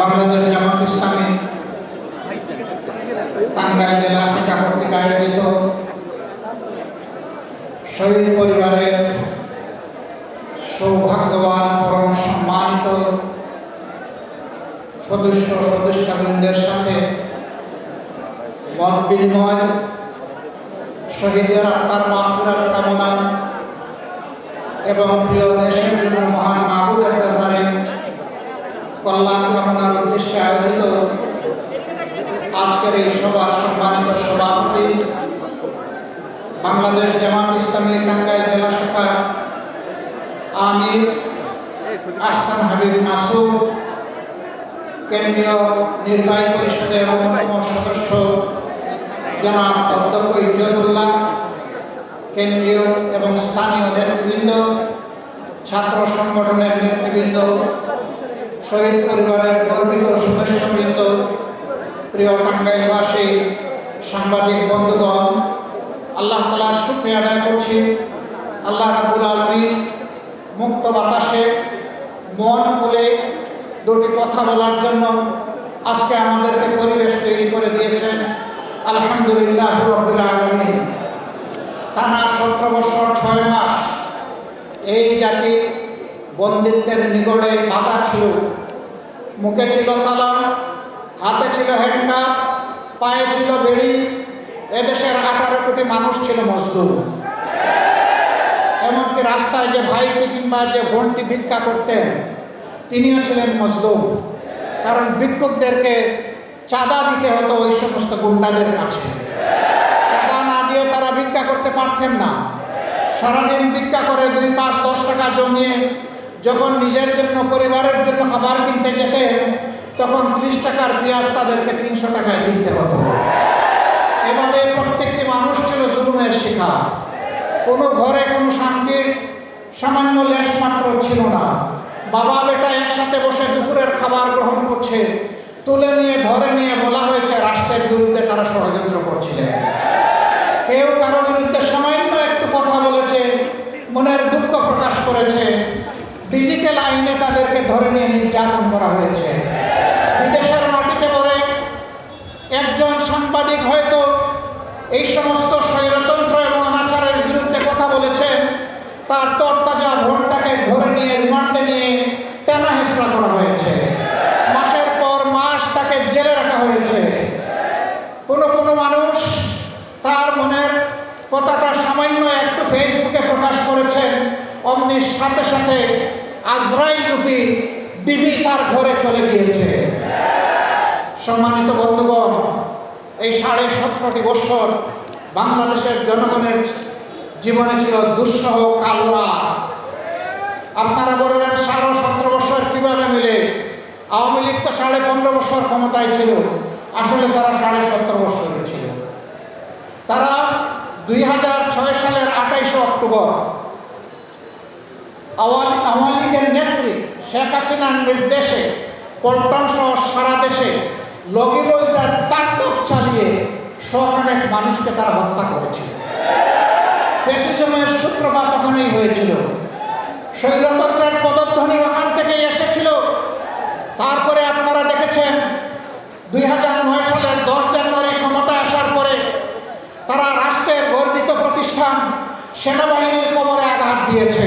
বাংলাদেশ জামাত ইসলামী টাঙ্গাইল জেলা শাখা কর্তৃক আয়োজিত শহীদ পরিবারের সৌভাগ্যবান পরম সম্মানিত সদস্য সদস্যবৃন্দের সাথে মত বিনিময় শহীদের আত্মার মাফিরাত কামনা এবং প্রিয় দেশের জন্য মহান মাহবুবের দরবারে কল্যাণ উদ্দেশ্যে আয়োজিত আজকের এই সভার সম্মানিত সভাপতি, বাংলাদেশ জামাত ইসলামী টাঙ্গাইল জেলা শাখা আমির আহসান হাবিব মাসুদ কেন্দ্রীয় নির্বাহী পরিষদের অন্যতম সদস্য জনাব অধ্যক্ষ ইজ্জতুল্লাহ কেন্দ্রীয় এবং স্থানীয় নেতৃবৃন্দ, ছাত্র সংগঠনের নেতৃবৃন্দ শহীদ পরিবারের গর্বিত সদস্যবৃন্দ প্রিয় টাঙ্গাইলবাসী, সাংবাদিক বন্ধুগণ, আল্লাহ তালার শুক্রিয়া আদায় করছি। আল্লাহ রাবুল আলমী মুক্ত বাতাসে মন খুলে দুটি কথা বলার জন্য আজকে আমাদেরকে পরিবেশ তৈরি করে দিয়েছেন। আলহামদুলিল্লাহ রবিল আলমী টানা সতেরো বছর, ছয় মাস এই জাতি বন্দিত্বের নিগড়ে বাধা ছিল। মুখে ছিল তালা হাতে ছিল হ্যান্ডকাপ পায়ে ছিল বেড়ি, এদেশের আঠারো কোটি মানুষ ছিল মজদুর। এমনকি রাস্তায় যে ভাইটি কিংবা যে বোনটি ভিক্ষা করতেন, তিনিও ছিলেন মজদুর। কারণ ভিক্ষুকদেরকে চাঁদা দিতে হতো ওই সমস্ত গুন্ডাদের কাছে। চাঁদা না দিয়ে তারা ভিক্ষা করতে পারতেন না। সারাদিন ভিক্ষা করে দুই পাঁচ দশ টাকা জমিয়ে যখন নিজের জন্য, পরিবারের জন্য খাবার কিনতে যেতেন তখন ত্রিশ টাকার পেঁয়াজ তাদেরকে তিনশো টাকায় কিনতে হতো। এভাবে প্রত্যেকটি মানুষ ছিল জুলুমের শিকার। কোনো ঘরে কোনো শান্তির সামান্য লেশ মাত্র ছিল না। বাবা বেটা একসাথে বসে দুপুরের খাবার গ্রহণ করছে, তুলে নিয়ে, ধরে নিয়ে বলা হয়েছে, রাষ্ট্রের বিরুদ্ধে তারা ষড়যন্ত্র করছিলেন কেউ কারও বিরুদ্ধে সামান্য একটু কথা বলেছে, মনের দুঃখ প্রকাশ করেছে ডিজিটাল আইনে তাদেরকে ধরে নিয়ে নির্যাতন করা হয়েছে। বিদেশের মাটিতে পড়ে একজন সাংবাদিক হয়তো এই সমস্ত স্বৈরতন্ত্র এবং অনাচারের বিরুদ্ধে কথা বলেছেন, তার তরতাজা ভোটটাকে ধরে নিয়ে রিমান্ডে নিয়ে টানা হেসরা করা হয়েছে। মাসের পর মাস তাকে জেলে রাখা হয়েছে। কোনো কোনো মানুষ তার মনের কথাটা সামান্য একটু ফেসবুকে প্রকাশ করেছেন অমনি সাথে সাথে আজরাইল রূপী ডিবি তার ঘরে চলে গিয়েছে। সম্মানিত বন্ধুগণ, এই সাড়ে সতেরোটি বৎসর বাংলাদেশের জনগণের জীবনে ছিল দুঃসহ কালরা। আপনারা বলবেন সাড়ে সতেরো বছর কীভাবে মিলে? আওয়ামী লীগ তো সাড়ে পনেরো বছর ক্ষমতায় ছিল। আসলে তারা সাড়ে সতেরো বছরের ছিল। তারা দুই হাজার ছয় সালের আঠাইশে অক্টোবর আওয়ামী লীগের নেত্রী শেখ হাসিনার নির্দেশে পল্টন সহ সারা দেশে লগিবইটার তাণ্ডব চালিয়ে শখানেক মানুষকে তারা হত্যা করেছিল। ফেসিজমের সূত্রপাত ওখানেই হয়েছিল। শৈলতন্ত্রের পদধ্বনি ওখান থেকেই এসেছিল। তারপরে আপনারা দেখেছেন, দুই হাজার নয় সালের দশ জানুয়ারি ক্ষমতায় আসার পরে তারা রাষ্ট্রের গর্বিত প্রতিষ্ঠান সেনাবাহিনীর কোমরে আঘাত দিয়েছে।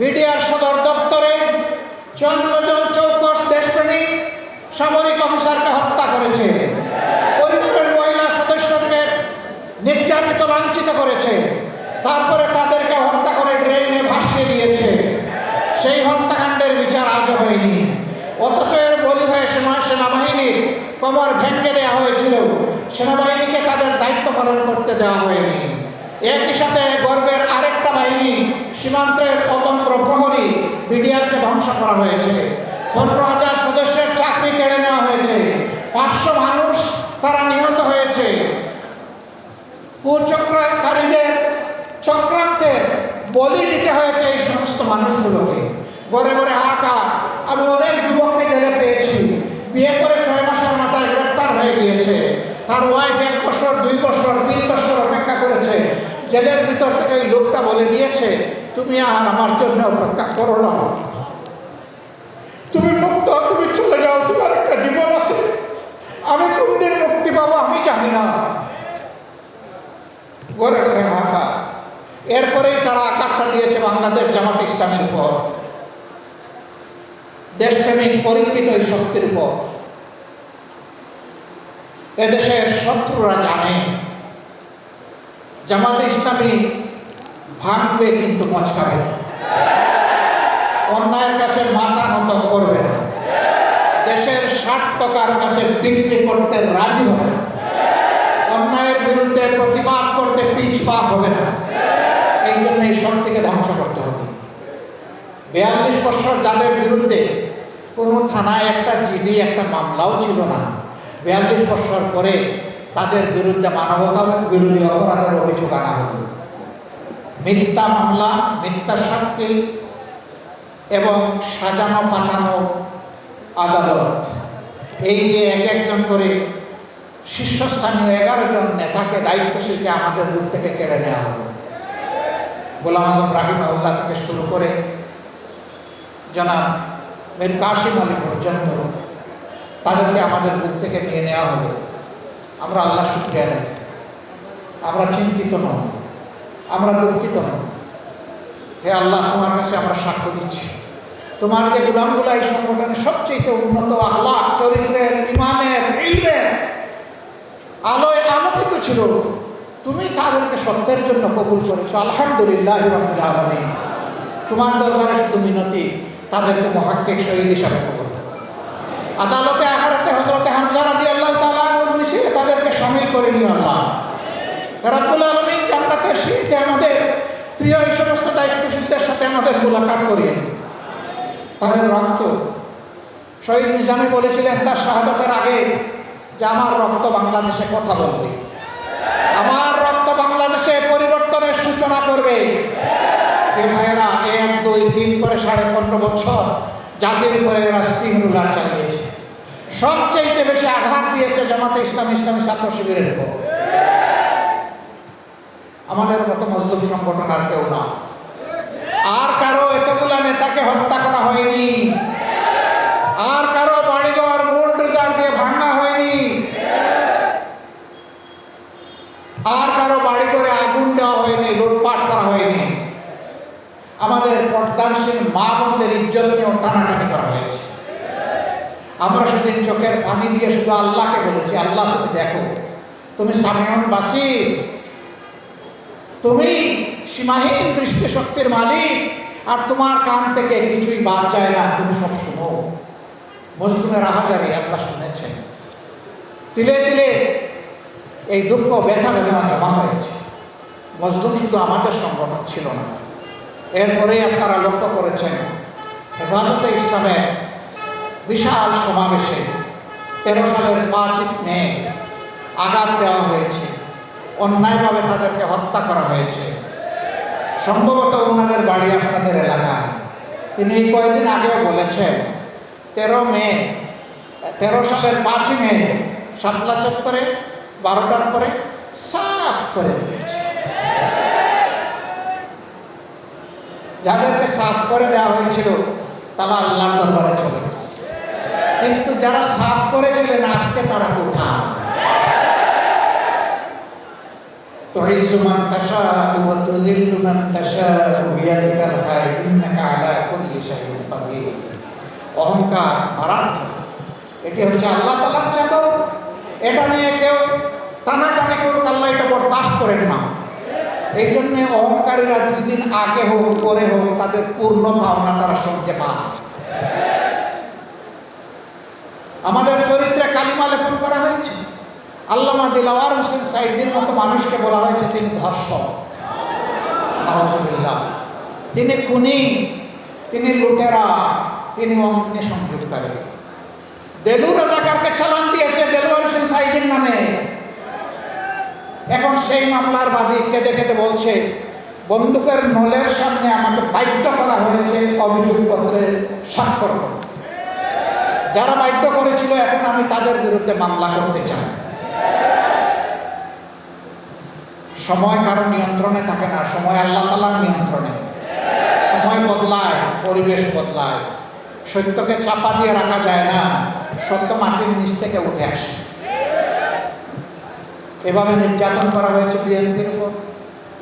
বিডিআর সদর দপ্তরে চন্দ্রজন চৌকস দেশপ্রেমিক সামরিক অফিসারকে হত্যা করেছে। পরিবারের মহিলা সদস্যকে নির্যাতিত, লাঞ্ছিত করেছে। তারপরে তাদেরকে হত্যা করে ড্রেনে ভাসিয়ে দিয়েছে। সেই হত্যাকাণ্ডের বিচার আজও হয়নি। অথচ এর বলি হয়ে সেনাবাহিনীর কমর ভেঙে দেওয়া হয়েছিল। সেনাবাহিনীকে তাদের দায়িত্ব পালন করতে দেওয়া হয়নি। একই সাথে গর্বের আরেকটা বাহিনী সীমান্তের অতন্ত্র প্রহরী বিডিআরকে ধ্বংস করা হয়েছে। পনেরো হাজার সদস্যের চাকরি কেড়ে নেওয়া হয়েছে। পাঁচশো মানুষ তারা নিহত হয়েছে। কুচক্রকারীদের চক্রান্তের বলি দিতে হয়েছে এই সমস্ত মানুষগুলোকে। ঘরে ঘরে হাহাকার। আমি অনেক যুবককে জেলে পেয়েছি। বিয়ে করে ছয় মাসের মাথায় গ্রেফতার হয়ে গিয়েছে। তার ওয়াইফ এক বছর, দুই বছর, তিন বছর অপেক্ষা করেছে। জেলের ভিতর থেকে এই লোকটা বলে দিয়েছে, তুমি আর আমার জন্য অপেক্ষা করো না। তুমি মুক্ত, তুমি চলে যাও, তোমার একটা জীবন আছে। আমি কোনদিন মুক্তি পাবো আমি জানি না। গড়ে গড়ে হাঁকা এরপরেই তারা আকারটা দিয়েছে বাংলাদেশ জামাত ইসলামের উপর। দেশপ্রেমিক পরিকৃত এই শক্তির উপর। এদেশের শত্রুরা জানে। জামাতে ইসলামী ভাঙবে কিন্তু মচকাবে অন্যায়ের কাছে মাথা নত করবে না। দেশের স্বার্থ কারও কাছে বিক্রি করতে রাজি হবে অন্যায়ের বিরুদ্ধে প্রতিবাদ করতে পিছ পা হবে না। এই জন্য এই শক্তিকে ধ্বংস করতে হবে। বিয়াল্লিশ বছর যাদের বিরুদ্ধে কোনো থানায় একটা জিডি, একটা মামলাও ছিল না। বিয়াল্লিশ বছর পরে তাদের বিরুদ্ধে মানবতা বিরোধী অপরাধের অভিযোগ আনা হল। মিথ্যা মামলা, মিথ্যা সাক্ষী এবং সাজানো পাঠানো আদালত। এই যে এক একজন করে শীর্ষস্থানীয় এগারো জন নেতাকে দায়িত্বশীলকে আমাদের বুক থেকে কেড়ে নেওয়া হবে গোলাম আজম রাহিমাউল্লাহ থেকে শুরু করে জনাব মীর কাশিম আলী পর্যন্ত তাদেরকে আমাদের বুক থেকে নিয়ে নেওয়া হবে। আমরা আল্লাহ শুক্রিয়া দেয় আমরা চিন্তিত নই আমরা দুঃখিত নই হে আল্লাহ, তোমার কাছে আমরা সাক্ষ্য দিচ্ছি। তোমার যে গুলামগুলা এই সংগঠনের সবচেয়ে উন্নত আল্লাহ চরিত্রের, ইমানের, ইলমের আলোয় আলোকিত ছিল। তুমি তাদেরকে সত্যের জন্য কবুল করেছ। আলহামদুলিল্লাহ রবিল আলমী তোমার দরবারে শুধু মিনতি, তাদেরকে মহাক্কিক শহীদ হিসাবে কবুল। আদালতে হজরতে হামজা রাদি আল্লাহ তালা মিশিয়ে তাদেরকে সামিল করে নিও আল্লাহ। রাব্বুল আলমী জান্নাতের শীতে আমাদের প্রিয় এই সমস্ত দায়িত্বশীলদের সাথে আমাদের মোলাকাত করিয়ে। তাদের রক্ত, শহীদ নিজামী বলেছিলেন, তার শাহাদাতের আগে যে আমার রক্ত বাংলাদেশে কথা বলবে। আমার রক্ত বাংলাদেশে পরিবর্তনের সূচনা করবে। এ ভাইয়েরা, এক, দুই, তিন করে সাড়ে পনেরো বছর জাতির উপরে স্টিম রুলার চালিয়েছে সবচেয়ে বেশি আঘাত দিয়েছে জামাতে ইসলাম ইসলামী ছাত্র শিবিরের উপর। আমাদের মতো মজলুম সংগঠন আর কেউ না। আর কারও এতগুলা নেতাকে হত্যা করা হয়নি। আর কারও বাড়িঘর বুলডোজার দিয়ে ভাঙা হয়নি। আর কারও বাড়ি করে আগুন দেওয়া হয়নি, লুটপাট করা হয়নি। আমাদের পর্দানশীল মা বোনদের ইজ্জত নিয়েও টানাটানি করা আমরা সেদিন চোখের পানি দিয়ে শুধু আল্লাহকে বলেছি, আল্লাহ, তুমি দেখো, তুমি সামিয়নবাসী তুমি সীমাহীন দৃষ্টিশক্তির মালিক, আর তোমার কান থেকে কিছুই বাদ যায় না, তুমি সব শুনো। মজলুমের আহাজারি আল্লাহ শুনেছেন। তিলে তিলে এই দুঃখ, ব্যথা, বেদনা জমা হয়েছে। মজলুম শুধু আমাদের সংগঠন ছিল না। এরপরেই আপনারা লক্ষ্য করেছেন, হেফাজতে ইসলামের বিশাল সমাবেশে তেরো সালের পাঁচ মে আঘাত দেওয়া হয়েছে। অন্যায়ভাবে তাদেরকে হত্যা করা হয়েছে। সম্ভবত ওনাদের বাড়ি আপনাদের এলাকায়। তিনি কয়েকদিন আগেও বলেছেন, তেরো মে, তেরো সালের পাঁচই মে শাপলা চত্বরে, বারোটার পরে সাফ করে দিয়েছে। যাদেরকে সাফ করে দেওয়া হয়েছিল, তারা আল্লাহর দরবারে চলে গেছে। কিন্তু যারা সাফ করেছিলেন আজকে তারা কোথায় تعز من تشاء وتذل من تشاء بيدك الخير انك على كل شيء قدير অহংকার মারাত্মক এটি হচ্ছে আল্লাহ তালার চাদর এটা নিয়ে কেউ টানাটানি করুক আল্লাহ এটা বরদাস্ত করেন না এই জন্য অহংকারীরা দুই দিন আগে হোক পরে হোক তাদের পূর্ণ ভাবনা তারা শুনতে পায় আমাদের চরিত্রে কালিমা লেপন করা হয়েছে। আল্লামা দিলাওয়ার হোসেন সাইদির মতো মানুষকে বলা হয়েছে তিনি ধর্ষক। নাহজুবিল্লাহ তিনি খুনি, তিনি লুটেরা, তিনি অগ্নি সংযোগকারী। দেলু রাজাকারকে চালান দিয়েছে দেলোয়ার হোসেন সাইদির নামে। এখন সেই মামলার বাদী কেঁদে কেঁদে বলছে, বন্দুকের নলের সামনে আমাকে বাধ্য করা হয়েছে অভিযোগপত্রে স্বাক্ষর করতে। যারা বাধ্য করেছিল, এখন আমি তাদের বিরুদ্ধে মামলা করতে চাই। সময় কারও নিয়ন্ত্রণে থাকে না, সময় আল্লাহ তালার নিয়ন্ত্রণে। সময় বদলায়, পরিবেশ বদলায়। সত্যকে চাপা দিয়ে রাখা যায় না, সত্য মাটির নিচ থেকে উঠে আসে। এভাবে নির্যাতন করা হয়েছে বিএনপির উপর।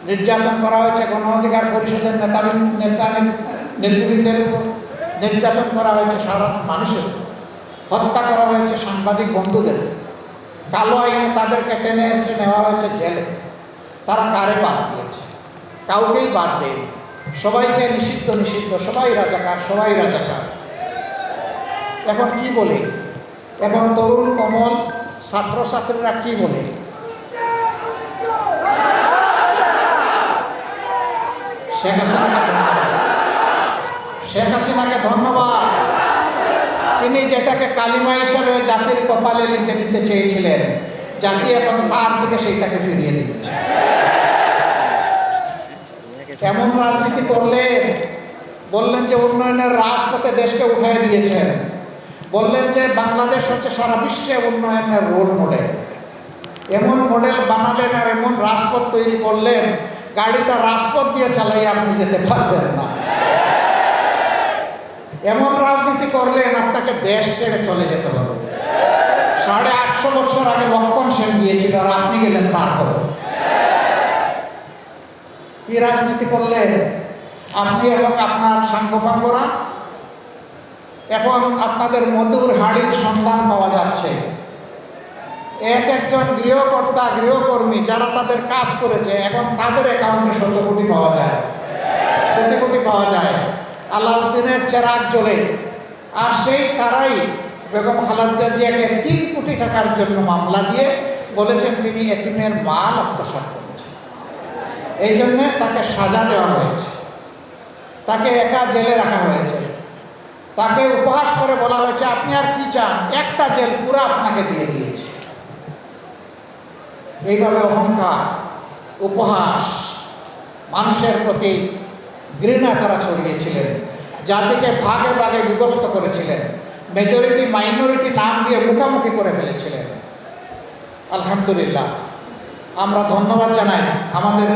নির্যাতন করা হয়েছে গণ অধিকার পরিষদের নেতা নেতা নেতৃবৃন্দের উপর। নির্যাতন করা হয়েছে সাধারণ মানুষের হত্যা করা হয়েছে সাংবাদিক বন্ধুদের। কালো আইনে তাদেরকে টেনে এসে নেওয়া হয়েছে জেলে। তারা কারে বাদ দিয়েছে? কাউকেই বাদ দেয়নি। সবাইকে নিষিদ্ধ নিষিদ্ধ, সবাই রাজাকার সবাই রাজাকার। এখন কি বলে? এখন তরুণ, কমল ছাত্রছাত্রীরা কি বলে? শেখ হাসিনাকে ধন্যবাদ। শেখ হাসিনাকে ধন্যবাদ। তিনি যেটাকে কালিমা হিসাবে জাতির কপালে লিখে দিতে চেয়েছিলেন, জাতি এখন তার থেকে সেইটাকে ফিরিয়ে দিয়েছে এমন রাজনীতি করলে, বললেন যে উন্নয়নের রাজপথে দেশকে উঠিয়ে দিয়েছেন। বললেন যে বাংলাদেশ হচ্ছে সারা বিশ্বে উন্নয়নের রোল মডেল এমন মডেল বানালেন আর এমন রাজপথ তৈরি করলেন, গাড়িটা রাজপথ দিয়ে চালাই আপনি যেতে পারবেন না এমন রাজনীতি করলেন, আপনাকে দেশ ছেড়ে চলে যেতে হবে। সাড়ে আটশো বছর আগে লক্ষণ সেন গিয়েছিল আর আপনি গেলেন তারপর কি রাজনীতি করলেন? আপনি এবং আপনার সাঙ্গপাঙ্গরা? এখন আপনাদের মধুর হাড়ির সন্ধান পাওয়া যাচ্ছে। এক একজন গৃহকর্তা, গৃহকর্মী, যারা তাদের কাজ করেছে, এখন তাদের অ্যাকাউন্টে শত কোটি পাওয়া যায়। কোটি কোটি পাওয়া যায়। আলাউদ্দিনের চেরাগ জ্বলে। আর সেই তারাই বেগম খালেদা জিয়াকে তিন কোটি টাকার জন্য মামলা দিয়ে বলেছেন তিনি এতিমের মাল আত্মসাৎ করেছেন। এই জন্যে তাকে সাজা দেওয়া হয়েছে। তাকে একা জেলে রাখা হয়েছে। তাকে উপহাস করে বলা হয়েছে, আপনি আর কি চান? একটা জেল পুরো আপনাকে দিয়ে দিয়েছে। এইভাবে অহংকার, উপহাস, মানুষের প্রতি ঘৃণা তারা ছড়িয়েছিলেন। জাতিকে ভাগে ভাগে বিভক্ত করেছিলেন। মেজরিটি মাইনরিটি নাম দিয়ে মুখামুখি করে ফেলেছিলেন। আলহামদুলিল্লাহ। আমরা ধন্যবাদ জানাই আমাদের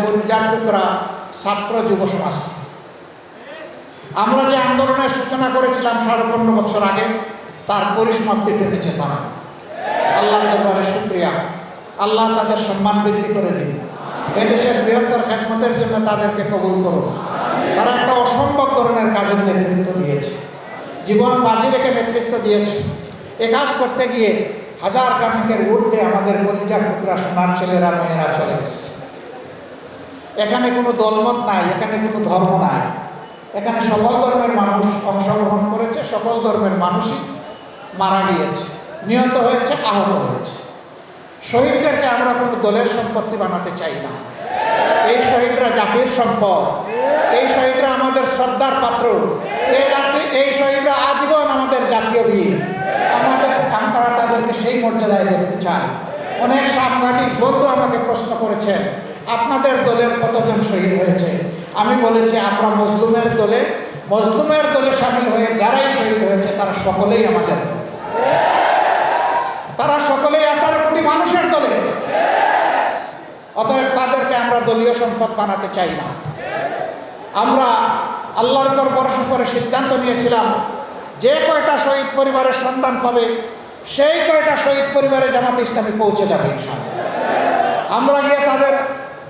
টুকরা ছাত্র যুব সমাজকে। আমরা যে আন্দোলনের সূচনা করেছিলাম সাড়ে পনেরো বছর আগে, তার পরিসমাপ্তি টেনেছে তারা আল্লাহ দরবারে শুক্রিয়া। আল্লাহ তাদের সম্মান বৃদ্ধি করে দিন। এদেশের বৃহত্তর খেদমতের জন্য তাদেরকে কবুল করুন। তারা একটা অসম্ভব ধরনের কাজের নেতৃত্ব দিয়েছে। জীবন বাজি রেখে নেতৃত্ব দিয়েছে। এ কাজ করতে গিয়ে হাজার কামিকের ঊর্ধ্বে আমাদের কলিজার টুকরা সোনার ছেলেরা, মেয়েরা চলে গেছে। এখানে কোনো দলমত নাই, এখানে কোনো ধর্ম নাই। এখানে সকল ধর্মের মানুষ অংশগ্রহণ করেছে, সকল ধর্মের মানুষই মারা গিয়েছে, নিহত হয়েছে, আহত হয়েছে। শহীদদেরকে আমরা কোনো দলের সম্পত্তি বানাতে চাই না। এই শহীদরা জাতির সম্পদ। এই শহীদরা আমাদের শ্রদ্ধার পাত্র। এই জাতি, এই শহীদরা আজীবন আমাদের জাতীয় বীর। আমাদের আমরা তাদেরকে সেই মর্যাদায় দেখতে চাই অনেক সাংবাদিক বন্ধু আমাকে প্রশ্ন করেছেন, আপনাদের দলের কতজন শহীদ হয়েছে? আমি বলেছি, আমরা মজলুমের দলে মজলুমের দলে সামিল হয়ে যারাই শহীদ হয়েছে, তারা সকলেই আমাদের তারা সকলেই আঠারো কোটি মানুষের দলে। অতএব তাদেরকে আমরা দলীয় সম্পদ বানাতে চাই না। আমরা আল্লাহর উপর ভরসা করে সিদ্ধান্ত নিয়েছিলাম, যে কয়টা শহীদ পরিবারের সন্ধান পাবে, সেই কয়টা শহীদ পরিবারে জামাতে ইসলামী পৌঁছে যাবে আমরা গিয়ে তাদের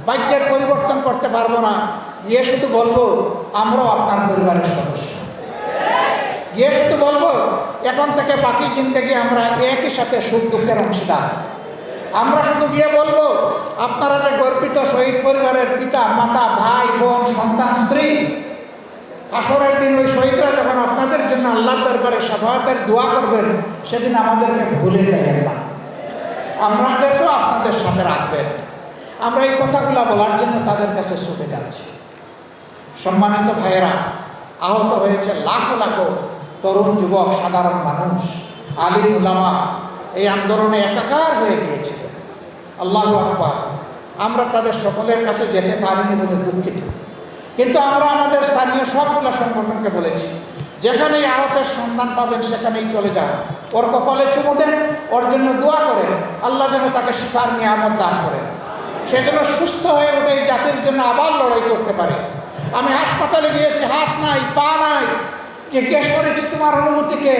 বাক্যের পরিবর্তন করতে পারব না, গিয়ে শুধু বলব, আমরাও আপনার পরিবারের সদস্য। গিয়ে শুধু বলব, এখন থেকে বাকি জিন্দগি আমরা একই সাথে সুখ দুঃখের অংশীদার। আমরা শুধু গিয়ে বলব, আপনারা যে গর্বিত শহীদ পরিবারের পিতা, মাতা, ভাই, বোন, সন্তান, স্ত্রী আসরের দিন ওই শহীদরা যখন আপনাদের জন্য আল্লাহর দরবারে সভাতের দোয়া করবেন, সেদিন আমাদেরকে ভুলে যাবেন না। আমাদেরকেও আপনাদের সাথে রাখবেন। আমরা এই কথাগুলো বলার জন্য তাদের কাছে ছুটে যাচ্ছি। সম্মানিত ভাইয়েরা, আহত হয়েছে লাখো লাখো তরুণ যুবক, সাধারণ মানুষ, আলিম উলামা, এই আন্দোলনে একাকার হয়ে গিয়েছিল আল্লাহ আকবর। আমরা তাদের সকলের কাছে যেতে পারিনি বলে দুঃখিত। কিন্তু আমরা আমাদের স্থানীয় সবগুলো সংগঠনকে বলেছি, যেখানেই আহতের সন্ধান পাবেন সেখানেই চলে যান। ওর কপালে চুমু দেন, ওর জন্য দোয়া করেন, আল্লাহ যেন তাকে শিফার নিয়ামত দান করেন। সে যেন সুস্থ হয়ে উঠে এই জাতির জন্য আবার লড়াই করতে পারে। আমি হাসপাতালে গিয়েছি, হাত নাই, পা নাই। জিজ্ঞেস করেছি তোমার অনুমতিকে?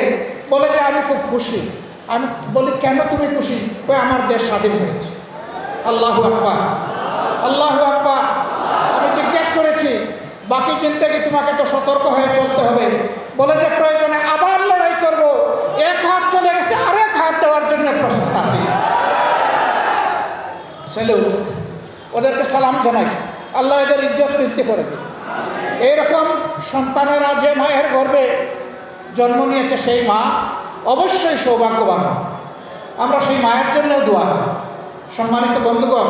বলে যে আমি খুব খুশি। আমি বলি, কেন তুমি খুশি? ওই আমার দেশ স্বাধীন হয়েছে। আল্লাহ আকবার। আল্লাহ আকবার। আমি জিজ্ঞেস করেছি, বাকি জিন্দেগি তোমাকে তো সতর্ক হয়ে চলতে হবে। বলে যে প্রয়োজনে আবার লড়াই করব। এক হাত চলে গেছে, আরেক হাত দেওয়ার জন্য প্রস্তুত আছি। ওদেরকে সালাম জানাই। আল্লাহ এদের ইজ্জত বৃদ্ধি করে দিন এইরকম সন্তানেরা যে মায়ের গর্বে জন্ম নিয়েছে সেই মা অবশ্যই সৌভাগ্যবান। আমরা সেই মায়ের জন্য দোয়া সম্মানিত বন্ধুগণ,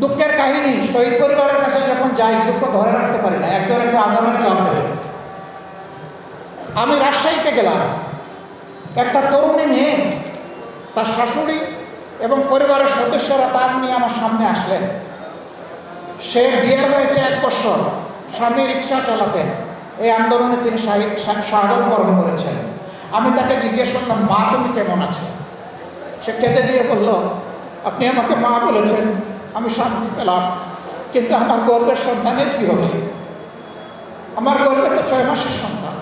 দুঃখের কাহিনী, শহীদ পরিবারের কাছে যখন যাই, দুঃখ ধরে রাখতে পারি না, একজন একটা আজানের জবাব দেবে। আমি রাজশাহীতে গেলাম। একটা তরুণী মেয়ে, তার শাশুড়ি এবং পরিবারের সদস্যরা তার নিয়ে আমার সামনে আসলেন। সে বিয়ের হয়েছে এক বছর, স্বামী রিক্সা চালাতেন। এই আন্দোলনে তিনি শাহিদ শাহাদত বরণ করেছেন। আমি তাকে জিজ্ঞেস করলাম মা, তুমি কেমন আছো? সে কেঁদে দিয়ে বলল আপনি আমাকে মা বলেছেন, আমি শান্তি পেলাম। কিন্তু আমার গর্বের সন্তানের কী হবে? আমার গর্বে তো ছয় মাসের সন্তান।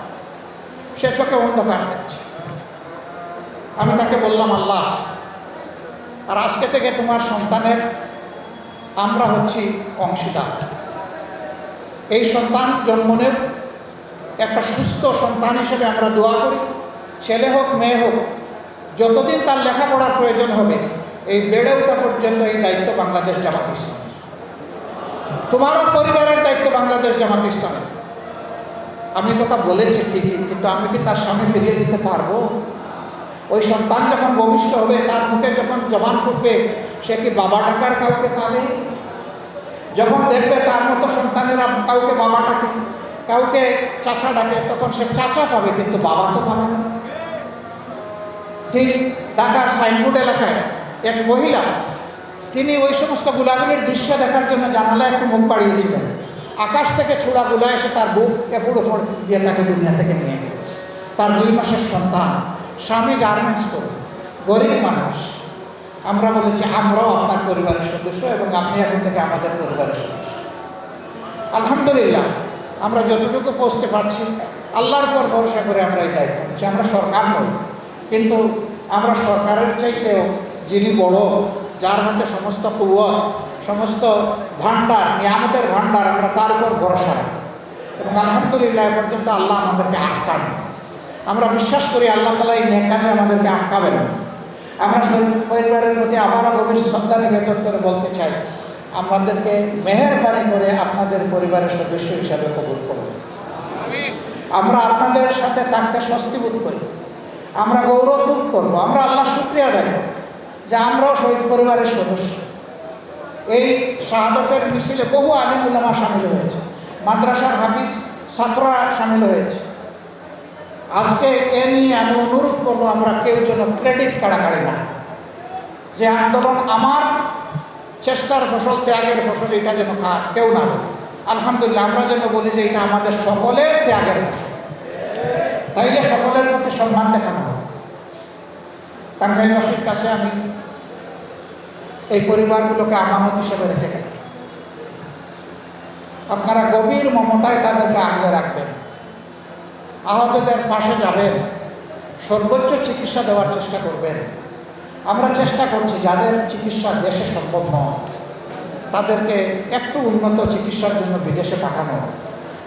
সে চোখে অন্ধকার দেখছে। আমি তাকে বললাম, আল্লাহ, আর আজকে থেকে তোমার সন্তানের আমরা হচ্ছি অংশীদার। এই সন্তান জন্মনের একটা সুস্থ সন্তান হিসেবে আমরা দোয়া করি। ছেলে হোক, মেয়ে হোক, যতদিন তার লেখাপড়ার প্রয়োজন হবে এই বেড়ে ওঠা পর্যন্ত এই দায়িত্ব বাংলাদেশ জামাত ইসলাম তোমারও পরিবারের দায়িত্ব বাংলাদেশ জামাত ইসলামের। আমি কথা বলেছি ঠিকই, কিন্তু আমি কি তার স্বামী ফিরিয়ে দিতে পারব? ওই সন্তান যখন ভবিষ্য হবে, তার মুখে যখন জবান ফুটবে, সে কি বাবা ডাকার কাউকে পাবে? যখন দেখবে তার মতো সন্তানেরা কাউকে বাবা ডাকে, কাউকে চাচা ডাকে, তখন সে চাচা পাবে, কিন্তু বাবা তো পাবে না। ঠিক ঢাকার সাইনবোর্ড এলাকায় এক মহিলা, তিনি ওই সমস্ত গুলাগুলির দৃশ্য দেখার জন্য জানালায় একটু মুখ বাড়িয়েছিলেন। আকাশ থেকে ছোড়া গুলা এসে তার বুক এফুড় ওপর দিয়ে তাকে দুনিয়া থেকে নিয়ে গেল। তার দুই মাসের সন্তান, স্বামী গার্মেন্টস করে, গরিব মানুষ। আমরা বলেছি, আমরাও আপনার পরিবারের সদস্য এবং আপনি এখন থেকে আমাদের পরিবারের সদস্য। আলহামদুলিল্লাহ, আমরা যতটুকু পৌঁছতে পারছি, আল্লাহর পর ভরসা করে আমরা এই দায়িত্ব নিচ্ছি আমরা সরকার নই, কিন্তু আমরা সরকারের চাইতেও যিনি বড়, যার হাতে সমস্ত কুয়ত সমস্ত ভাণ্ডার, নিয়ামতের ভাণ্ডার, আমরা তার উপর ভরসা রাখি। এবং আলহামদুলিল্লাহ এ পর্যন্ত আল্লাহ আমাদেরকে আটকান আমরা বিশ্বাস করি আল্লাহ তালা এই নেকাজে আমাদেরকে আটকাবেন আমরা পরিবারের প্রতি আবারও গভীর শ্রদ্ধা নিবেদন করে বলতে চাই, আমাদেরকে মেহরবানি করে আপনাদের পরিবারের সদস্য হিসাবে কবুল করুন। আমরা আপনাদের সাথে থাকতে স্বস্তি বোধ করি। আমরা গৌরব বোধ করব। আমরা আল্লাহ শুক্রিয়া দেব যে আমরাও শহীদ পরিবারের সদস্য। এই শাহাদতের মিছিলে বহু আলিম উলামা সামিল হয়েছে। মাদ্রাসার হাফিজ ছাত্ররা সামিল হয়েছে। আজকে এ নিয়ে আমি অনুরোধ করব, আমরা কেউ যেন ক্রেডিট কাড়াকাড়ি না যে আন্দোলন আমার চেষ্টার ফসল, ত্যাগের ফসল, এটা যেন কেউ না আলহামদুলিল্লাহ, আমরা যেন বলি যে এটা আমাদের সকলের ত্যাগের ফসল। তাইলে সকলের প্রতি সম্মান দেখানো হবে। টাঙ্গাইলবাসীর কাছে আমি এই পরিবারগুলোকে আমানত হিসেবে রেখে গেলাম আপনারা গভীর মমতায় তাদেরকে আগলে রাখবেন। আহতদের পাশে যাবেন। সর্বোচ্চ চিকিৎসা দেওয়ার চেষ্টা করবেন। আমরা চেষ্টা করছি যাদের চিকিৎসা দেশে সম্ভব নয়, তাদেরকে একটু উন্নত চিকিৎসার জন্য বিদেশে পাঠানো।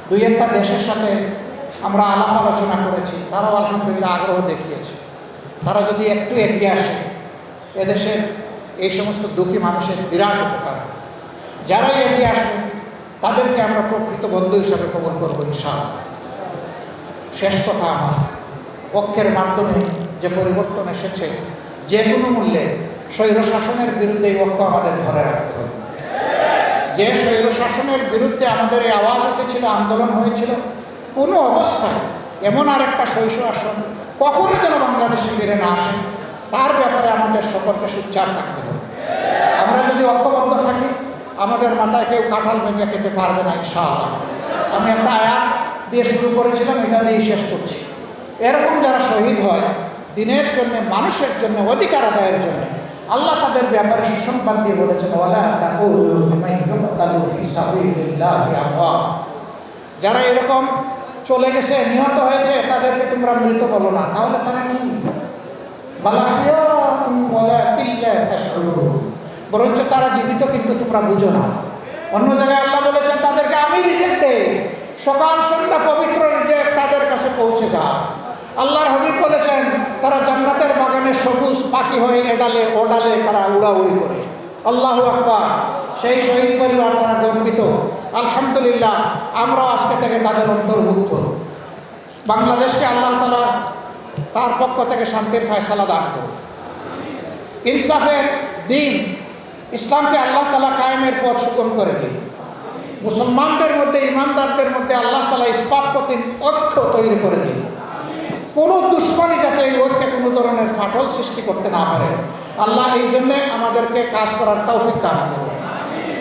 দুই একটা দেশের সাথে আমরা আলাপ আলোচনা করেছি, তারাও আলহামদুলিল্লাহ আগ্রহ দেখিয়েছে। তারা যদি একটু এগিয়ে আসে, এদেশের এই সমস্ত দুঃখী মানুষের বিরাট উপকার। যারাই এগিয়ে আসবে তাদেরকে আমরা প্রকৃত বন্ধু হিসাবে কবল করব ইনশাআল্লাহ। শেষ কথা আমার, পক্ষের মাধ্যমে যে পরিবর্তন এসেছে, যে কোনো মূল্যে স্বৈর শাসনের বিরুদ্ধে এই ঐক্য আমাদের ধরে রাখতে হবে। যে স্বৈর শাসনের বিরুদ্ধে আমাদের এই আওয়াজ উঠেছিল, আন্দোলন হয়েছিল, কোনো অবস্থায় এমন আর একটা শৈশ আসন কখনো যেন বাংলাদেশে ফিরে না আসে, তার ব্যাপারে আমাদের সকলকে সুচ্চার থাকতে আমরা যদি ঐক্যবদ্ধ থাকি, আমাদের মাথায় কেউ কাঁঠাল ভেঙে খেতে পারবে না, ইনশাআল্লাহ। আমি একটা আয়াত দিয়ে শুরু করেছিলাম, এটা দিয়েই শেষ করছি। এরকম যারা শহীদ হয়, দিনের জন্য, মানুষের জন্য, অধিকার আদায়ের জন্য, আল্লাহ তাদের ব্যাপারে সুসংবাদ দিয়ে বলেছেন যারা এরকম চলে গেছে, নিহত হয়েছে, তাদেরকে তোমরা মৃত বলো না, তাহলে তারা কি? তাশউরুন বরঞ্চ তারা জীবিত, কিন্তু তোমরা বুঝো না। অন্য জায়গায় আল্লাহ বলেছেন, তাদেরকে আমি রিজেক দেই। সকাল, সন্ধ্যা পবিত্র রিজেক তাদের কাছে পৌঁছে যায় আল্লাহর হাবিব বলেছেন, তারা জান্নাতের বাগানে সবুজ পাখি হয়ে এডালে, ওডালে তারা উড়াউড়ি করে। আল্লাহ আকবার। সেই শহীদ পরিবার তারা গর্বিত। আলহামদুলিল্লাহ, আমরাও আজকে থেকে তাদের অন্তর্ভুক্ত। বাংলাদেশকে আল্লাহ তালা তার পক্ষ থেকে শান্তির ফয়সালা দান ইনসাফের দিন ইসলামকে আল্লাহ তালা কায়েমের পথ সুগম করে দিন। মুসলমানদের মধ্যে, ইমানদারদের মধ্যে আল্লাহ তালা ইস্পাত প্রতি ঐক্য তৈরি করে দিন। কোনো দুশ্মনী যাতে এই ঐক্যে কোনো ধরনের ফাটল সৃষ্টি করতে না পারে। আল্লাহ এই জন্যে আমাদেরকে কাজ করার তৌফিক দান করুন।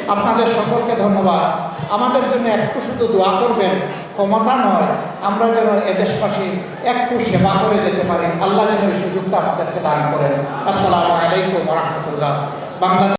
আপনাদের সকলকে ধন্যবাদ। আমাদের জন্য একটু শুধু দোয়া করবেন। ক্ষমতা নয়। আমরা যেন এদেশবাসী একটু সেবা করে যেতে পারি। আল্লাহ যেন সুযোগটা আমাদেরকে দান করেন। আসসালামু আলাইকুম রহমতুল্লাহ। বাংলাদেশ